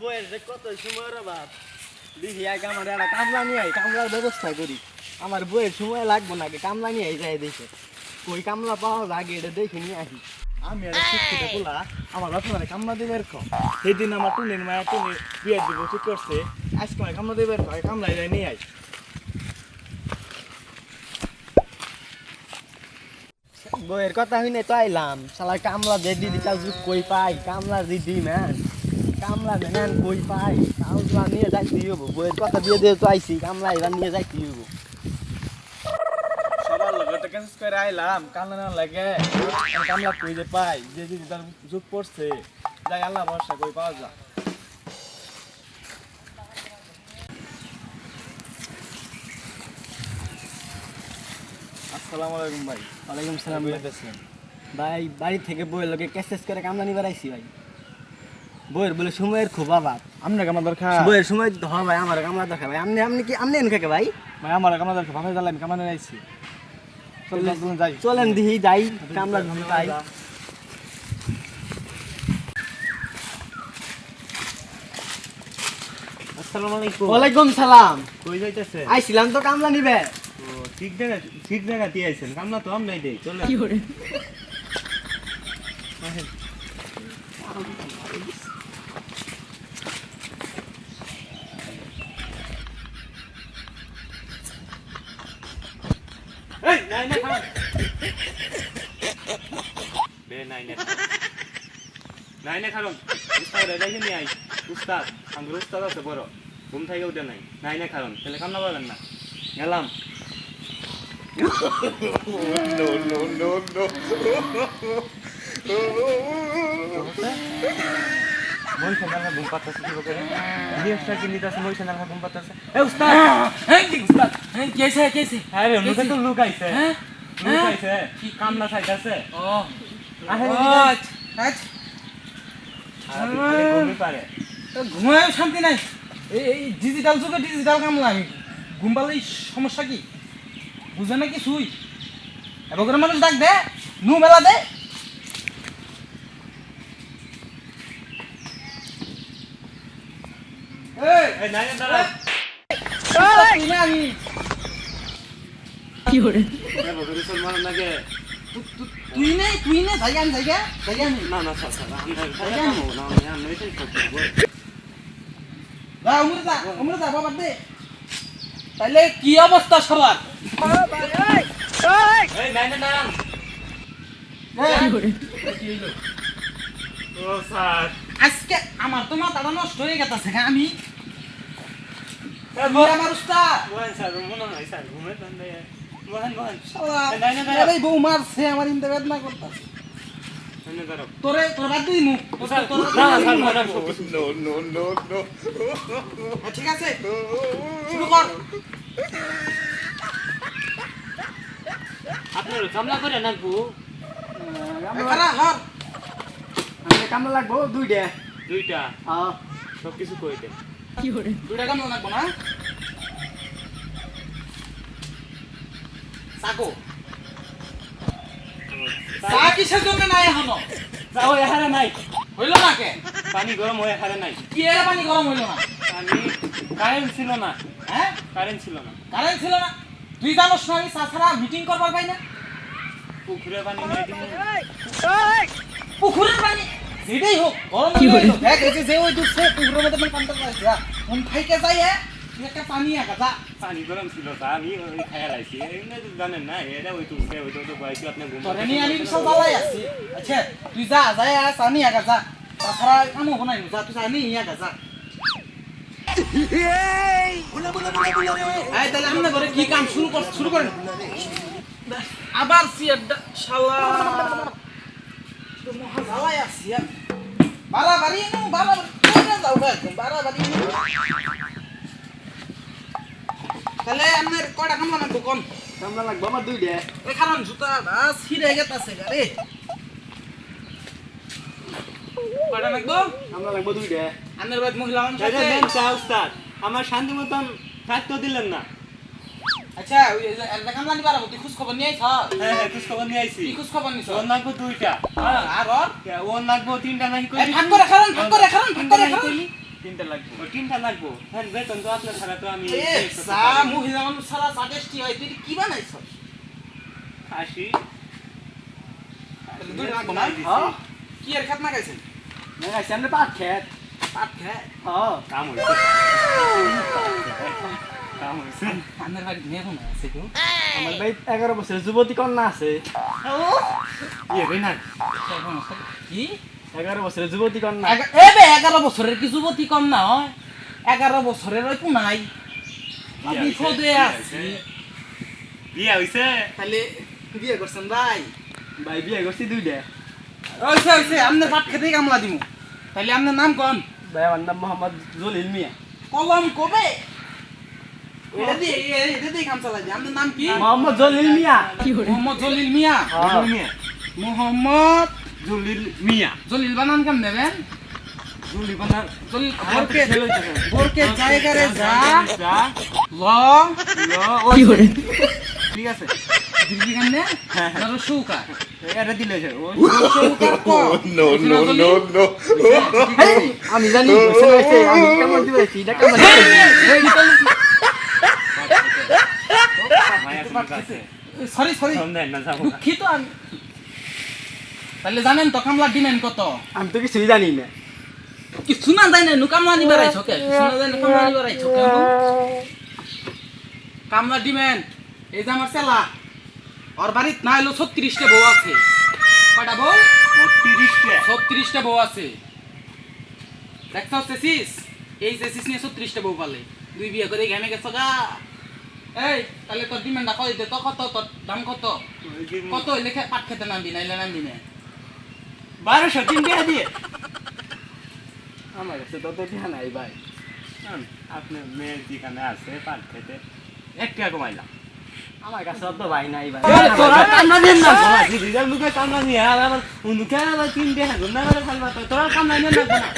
বইয়ের যে কত সময়ের অভাব দেখি আগে আমার একটা কামলা নিয়ে আই কামলার ব্যবস্থা করি। আমার বইয়ের সময় লাগবো না কামলা নিয়ে আই যাই দেখে। কই কামলা পাওয়া লাগে এটা দেখে নিয়ে আসি। আমি আর শিক্ষিত বলা আমার বাপমারে কামলা দেবে এরকম সেদিন আমার টুনির মায়ের টুনি বিয়ে দিব ঠিক করছে। আজকে আমার কামলা দেবে এরকম কামলা যাই নিয়ে আই বইয়ের কথা হইনে তো আইলাম শালা কামলা দে দিদি চাল কই পাই কামলা দিদি ম্যান কামলা ম্যান কই পাই। কামলা নিয়ে যাইতে হইব বইয়ের কথা দিয়ে দিয়ে তো আইছি কামলা এবার নিয়ে যাইতে হইব। সবার লগে তো কেসেস করে আইলাম কামলা না লাগে। কামলা কই যে পাই যে তার যুগ পড়ছে যাই আল্লাহ ভরসা কই পাওয়া আসসালামু আলাইকুম ভাই। ওয়ালাইকুম সালাম ভাই। বাড়ি থেকে বইয়ের লোকে ক্যাসেস করে কামলা নিবার আইছি ভাই। বইয়ের বলে সময়ের খুব অভাব। আমনে কামা দরকার। বইয়ের সময় তো হয় ভাই আমার কামলা দেখা ভাই। আপনি আপনি কি আপনি এনখাকে ভাই? ভাই আমার কামা দরকার। ভাবে জানলাম কামা নিয়ে আইছি চল চল যাই। চলেন দিহি যাই। কামলা তাই আসসালামু আলাইকুম। ওয়ালাইকুম সালাম। কই যাইতেছে আইছিলাম তো কামলা নিবে। ও ঠিক জায়গা ঠিক জায়গা দিয়ে আইছেন। কামনা তো আমরাই দেই চলে এই নাই না খাও নাই না নাই না খারম উস্তাদ রে যাই আই উস্তাদ আঙ্গুর উস্তাদ আছে বড়। ঘুম থেকে উঠে নাই। নাই না খারম তাহলে কামনা পাবেন না। গেলাম। মই সেনার ঘুম পাতাছে কি করে জিনিসটা কিনি তাছে মই সেনার ঘুম পাতাছে এ উস্তাদ হ্যাঁ কি উস্তাদ হ্যাঁ কেসে কেসে আরে মুখে তো লুক আইছে হ্যাঁ। লুক আইছে কি কামনা চাইতাছে ও। আহে আচ্ছা আচ্ছা ঘুমায় শান্তি নাই এই ডিজিটাল যুগে ডিজিটাল কামলা আমি ঘুম পালে সমস্যা কি বুঝে না কিছুই এবার মানুষ ডাক দে নু মেলা দে না দাঁড়া তুই না তুই নে তুই নে জায়গা আমি জায়গা জায়গা আমি না না স্যার স্যার আমরা খাই কামো না আমি আর নইতেই করব যা উমরে যা উমরে যা বাবা দে। তাহলে কি অবস্থা সবার? আজকে আমার তো মাথাটা নষ্ট হয়ে গেছে আমি? আমার উস্তাদ স্যার মনে হয় স্যার ঘুমে বউ মারছে আমার ইন্দে বেদনা করতেছে। তোরে তোর বাদ দিই মু। ঠিক আছে? শুরু কর। আপনার কামলা করে নাকবো খারা হর। আমি কামলা লাগবো দুইটা। দুইটা? হ্যাঁ সব কিছু কই দে দুইটা কাম লাগবো না? সাকো চা কিসের জন্য নাই এখনও? যাও এখানে নাই। হইল না কে? পানি গরম হয়ে এখানে নাই। কি এর পানি গরম হইল না? পানি কারেন্ট ছিল না। হ্যাঁ? কারেন্ট ছিল না। কারেন্ট ছিল না? তুই জানোস না আমি চা মিটিং করবার পাই না? পুকুরে পানি নাই দিন পুকুরের পানি? যেটাই হোক গরম কি দেখ এই যে ওই দুধছে পুকুরের মধ্যে পানি পান্তা পাইছে কোন খাইকে যাই হ্যাঁ? একটা পানি একা যা। পানি গরম ছিল তা আমি ওই খায়া লাইছি। এমনি তো জানেন না এটা ওই তুলছে ওই তো কয়েছি আপনি ঘুম তোরে নিয়ে আমি বিশাল জ্বালাই আছি। আচ্ছা তুই যা যাই আর পানি একা যা। তাছাড়া কাম হব না যা তুই জানি একা যা। এই তাহলে আমরা ঘরে কি কাম শুরু কর শুরু করেন? আবার সিয়ারটা শালা। মহা জ্বালাই আছি বাড়াবাড়ি। বাড়াবাড়ি যাও বাড়াবাড়ি। নু। তাহলে আপনার কয়টা কামলা লাগবো কম কামলা লাগবো আমার দুইটা। এই কারণ জুতা বাস ছিঁড়ে গেতাছে গাড়ি কয়টা লাগবো? কামলা লাগবো দুইটা। আনের বাদ মহিলা মানুষ আছে। দেন চা উস্তাদ আমার শান্তি মতন থাকতেও দিলেন না। আচ্ছা ওই একটা কামলা নিবার তুই খোঁজ খবর নিয়ে আইছ? হ্যাঁ হ্যাঁ খোঁজ খবর নিয়ে আইছি। কি খোঁজ খবর নিছ? ওর নাকবো দুইটা। হ্যাঁ, আর ওর? ওর নাকবো তিনটা নাকি এই ভাগ করে খারান ভাগ করে খারান ভাগ করে খারান তিনটা লাগবে। তিনটা লাগবো। হ্যাঁ বেতন তো আপনার ছাড়া তো আমি চা মহিলা মানুষ ছাড়া হয় তুই কি বানাইছ? খাসি। দুটো রাখব না? হ্যাঁ কি খাত না গাইছেন না গাইছে আমরা পাট খেত? পাট হ্যাঁ কাম হয়েছে কাম হয়েছে আপনার বাড়ি মেয়ে কোনো আছে কেউ? আমার ভাই বছরের যুবতী কন্যা আছে। ইয়ে রে না কি? এগারো বছরের যুবতী কন্যা। এগা- এ বে এগারো বছরের কি যুবতী কম না হয় এগারো বছরের ওই বিয়া বিপদে হইছে, আছি। বিয়া হইছে? তাহলে বিয়ে করছেন ভাই? ভাই বিয়ে করছি দুইটা। ওইসে ওইসে আপনার পাট খেতেই কামলা দিমু। তাহলে আপনার নাম কন? ভাই আমার নাম মোহাম্মদ জলিল মিয়া। কলম কবে? এটা দিয়ে এটা দিয়ে কাম চালাই আপনার নাম কি? মোহাম্মদ জলিল মিয়া। মোহাম্মদ জলিল। মিয়া। মোহাম্মদ জলিল মিয়া জলিল বানান কেমন নেবেন জলি বানার জলিল বোরকে। বোরকে জায়গারে যা যা ল ল ওই ঠিক আছে দিদি কান্নে ধরো সৌকা এটা দিলে ও no, no, no. হেই, আমি জানি আমি কেমন দিয়েছি এটা কেমন সরি সরি না না। দুঃখিত আমি তাহলে জানেন তো কামলা ডিমান্ড কত? আমি তো কিছুই জানি না। কিছু না জানি না কামলা নিবার আইছো কে? কিছু না জানি কামলা নিবার আইছো কে? কামলা ডিমান্ড এই যে আমার সেলা ওর বাড়িত না হলো ছত্রিশটা বউ আছে। কয়টা বউ? ও তিরিশটা ছত্রিশটা বউ আছে। দেখছ চেসিস? এই চেসিস নিয়ে ছত্রিশটা বউ পালে। দুই বিয়ে করে ঘেমে গেছ গা। এই তাহলে তোর ডিমান্ড কত দিতে তো কত? তোর দাম কত? কত হইলে খে- পাট খেতে নামবি নাইলে নামবি না? বারোশো তিন টাকা দিয়ে। আমার কাছে তত ধ্যান নাই ভাই। আপনার মেয়ের যেখানে আছে পাট খেতে এক টাকা কমাইলাম আমার কাছে অত ভাই নাই ভাই। তোরা কামলা দেন না তোরা দিদিদের মুখে কামলা নিয়ে আর আমার উনুকে আবার তিন টাকা গুন্ডা করে ফেলবা তোরা কামলা নিয়ে না